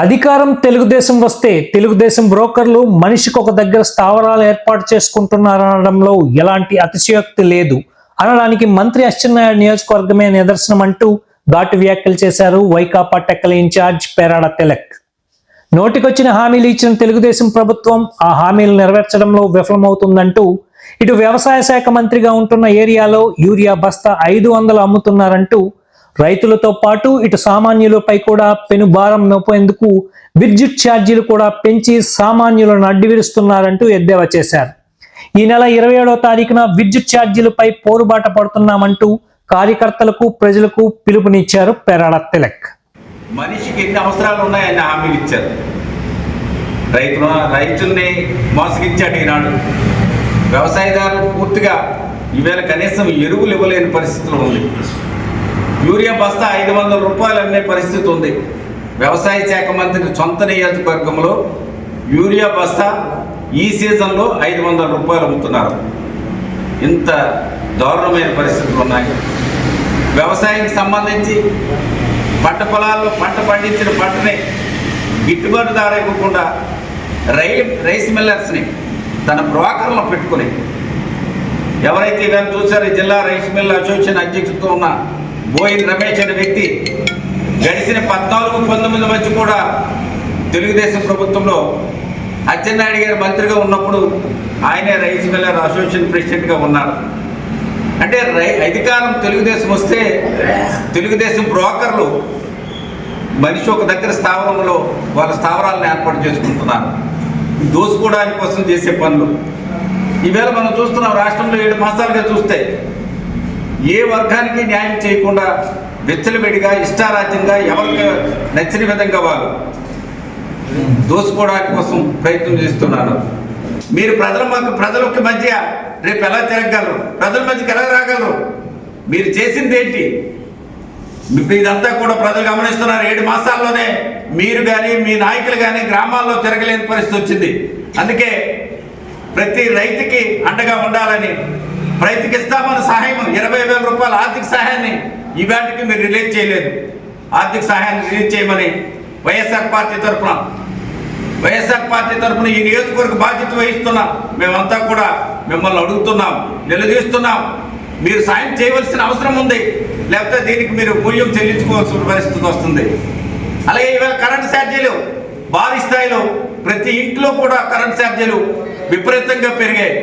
అధికారం తెలుగుదేశం వస్తే తెలుగుదేశం బ్రోకర్లు మనిషికి ఒక దగ్గర స్థావరాలు ఏర్పాటు చేసుకుంటున్నారనడంలో ఎలాంటి అతిశయోక్తి లేదు. అనడానికి మంత్రి అచ్చెన్నాయుడు నియోజకవర్గమే నిదర్శనం అంటూ ఘాటు వ్యాఖ్యలు చేశారు వైకాపా టెక్కల ఇన్ఛార్జ్ పేరాడ తిలక్. నోటికొచ్చిన హామీలు ఇచ్చిన తెలుగుదేశం ప్రభుత్వం ఆ హామీలు నెరవేర్చడంలో విఫలమవుతుందంటూ ఇటు వ్యవసాయ శాఖ మంత్రిగా ఉంటున్న ఏరియాలో యూరియా బస్తా ఐదు వందలు అమ్ముతున్నారంటూ రైతులతో పాటు ఇటు సామాన్యులపై కూడా పెనుభారం మోపేందుకు విద్యుత్ ఛార్జీలు కూడా పెంచి సామాన్యులను అడ్డువిరుస్తున్నారంటూ ఎద్దేవా చేశారు. ఈ నెల ఇరవై ఏడవ తారీఖున విద్యుత్ ఛార్జీలపై పోరుబాట పడుతున్నామంటూ కార్యకర్తలకు ప్రజలకు పిలుపునిచ్చారు పెరాడ తిలక్. మనిషికి ఎన్ని అవసరాలు ఉన్నాయని హామీలు ఇచ్చారు? రైతుల రైతుల్ని మోసగించాడు ఈనాడు. వ్యవసాయదారులు పూర్తిగా ఈవేళ కనీసం ఎరువులు ఇవ్వలేని పరిస్థితిలో ఉంది. యూరియా బస్తా ఐదు వందల రూపాయలు అనే పరిస్థితి ఉంది. వ్యవసాయ శాఖ మంత్రి సొంత నియోజకవర్గంలో యూరియా బస్తా ఈ సీజన్లో ఐదు వందల రూపాయలు అమ్ముతున్నారు. ఇంత దారుణమైన పరిస్థితులు ఉన్నాయి. వ్యవసాయానికి సంబంధించి పంట పొలాల్లో పంట పండించిన పంటని గిట్టుబాటు ధర ఇవ్వకుండా రై రైస్ మిల్లర్స్ని తన బ్రోకర్లను పెట్టుకుని ఎవరైతే ఇవన్నీ చూసారో జిల్లా రైస్ మిల్ అసోసియేషన్ అధ్యక్షుడితో ఉన్న బోయిన్ రమేష్ అనే వ్యక్తి గడిచిన పద్నాలుగు పంతొమ్మిది మధ్య కూడా తెలుగుదేశం ప్రభుత్వంలో అచ్చెన్నాయుడు గారు మంత్రిగా ఉన్నప్పుడు ఆయనే రైస్ మిల్లర్ అసోసియేషన్ ప్రెసిడెంట్గా ఉన్నారు. అంటే రై అధికారం తెలుగుదేశం వస్తే తెలుగుదేశం బ్రోకర్లు మనిషి ఒక దగ్గర స్థావరంలో వాళ్ళ స్థావరాలను ఏర్పాటు చేసుకుంటున్నారు. దోసుకోవడానికి కోసం చేసే పనులు. ఈవేళ మనం చూస్తున్నాం రాష్ట్రంలో ఏడు మాసాలుగా చూస్తే ఏ వర్గానికి న్యాయం చేయకుండా వెచ్చలవిడిగా ఇష్టారాజ్యంగా ఎవరికి నచ్చిన విధంగా వారు దోసుకోవడానికి కోసం ప్రయత్నం చేస్తున్నారు. మీరు ప్రజల ప్రజలకి మధ్య రేపు ఎలా తిరగలరు ప్రజల మధ్యకి ఎలా రాగలరు? మీరు చేసింది ఏంటి? ఇప్పుడు ఇదంతా కూడా ప్రజలు గమనిస్తున్నారు. ఏడు మాసాల్లోనే మీరు కానీ మీ నాయకులు కానీ గ్రామాల్లో తిరగలేని పరిస్థితి వచ్చింది. అందుకే ప్రతి రైతుకి అండగా ఉండాలని రైతుకి ఇస్తామన్న సహాయం ఇరవై వేల రూపాయల ఆర్థిక సహాయాన్ని ఈవేళకి మీరు రిలీజ్ చేయలేదు. ఆర్థిక సహాయాన్ని రిలీజ్ చేయమని వైఎస్ఆర్ పార్టీ తరఫున వైఎస్ఆర్ పార్టీ తరఫున ఈ నియోజకవర్గ బాధ్యత వహిస్తున్నాం మేమంతా కూడా మిమ్మల్ని అడుగుతున్నాం నిలదీస్తున్నాం. మీరు సాయం చేయవలసిన అవసరం ఉంది. లేకపోతే దీనికి మీరు మూల్యం చెల్లించుకోవాల్సిన పరిస్థితి వస్తుంది. అలాగే ఇవాళ కరెంట్ ఛార్జీలు భారీ స్థాయిలో ప్రతి ఇంట్లో కూడా కరెంట్ ఛార్జీలు విపరీతంగా పెరిగాయి.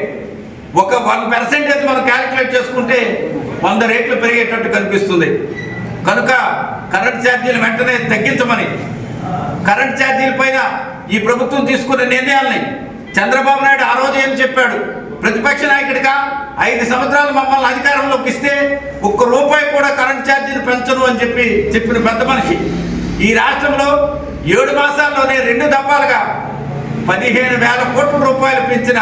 ఒక వన్ పర్సెంటేజ్ మనం క్యాలిక్యులేట్ చేసుకుంటే వంద రేట్లు పెరిగేటట్టు కనిపిస్తుంది. కనుక కరెంట్ ఛార్జీలు వెంటనే తగ్గించమని కరెంట్ ఛార్జీల పైన ఈ ప్రభుత్వం తీసుకున్న నిర్ణయాల్ని చంద్రబాబు నాయుడు ఆ రోజు ఏం చెప్పాడు? ప్రతిపక్ష నాయకుడిగా ఐదు సంవత్సరాలు మమ్మల్ని అధికారంలోకి ఇస్తే ఒక్క రూపాయి కూడా కరెంట్ ఛార్జీని పెంచను అని చెప్పి చెప్పిన పెద్ద మనిషి. ఈ రాష్ట్రంలో ఏడు మాసాల్లోనే రెండు దఫాలుగా పదిహేను వేల కోట్ల రూపాయలు పెంచిన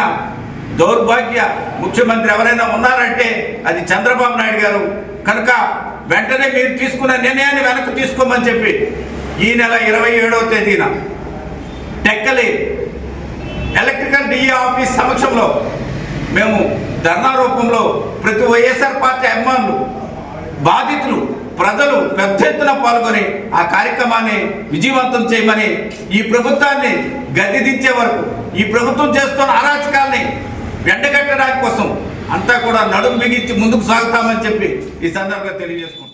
దౌర్భాగ్య ముఖ్యమంత్రి ఎవరైనా ఉన్నారంటే అది చంద్రబాబు నాయుడు గారు. కనుక వెంటనే మీరు తీసుకున్న నిర్ణయాన్ని వెనక్కి తీసుకోమని చెప్పి ఈ నెల ఇరవై ఏడవ తేదీన టెక్కలి ఎలక్ట్రికల్ డిఏ ఆఫీస్ సమక్షంలో మేము ధర్నా రూపంలో ప్రతి వైఎస్ఆర్ పార్టీ అభిమానులు బాధితులు ప్రజలు పెద్ద ఎత్తున పాల్గొని ఆ కార్యక్రమాన్ని విజయవంతం చేయమని ఈ ప్రభుత్వాన్ని గద్దె వరకు ఈ ప్రభుత్వం చేస్తున్న అరాచకాల్ని వెంటగట్టడానికి కోసం అంతా కూడా నడుం బిగించి ముందుకు సాగుతామని చెప్పి ఈ సందర్భంగా తెలియజేసుకుంటాం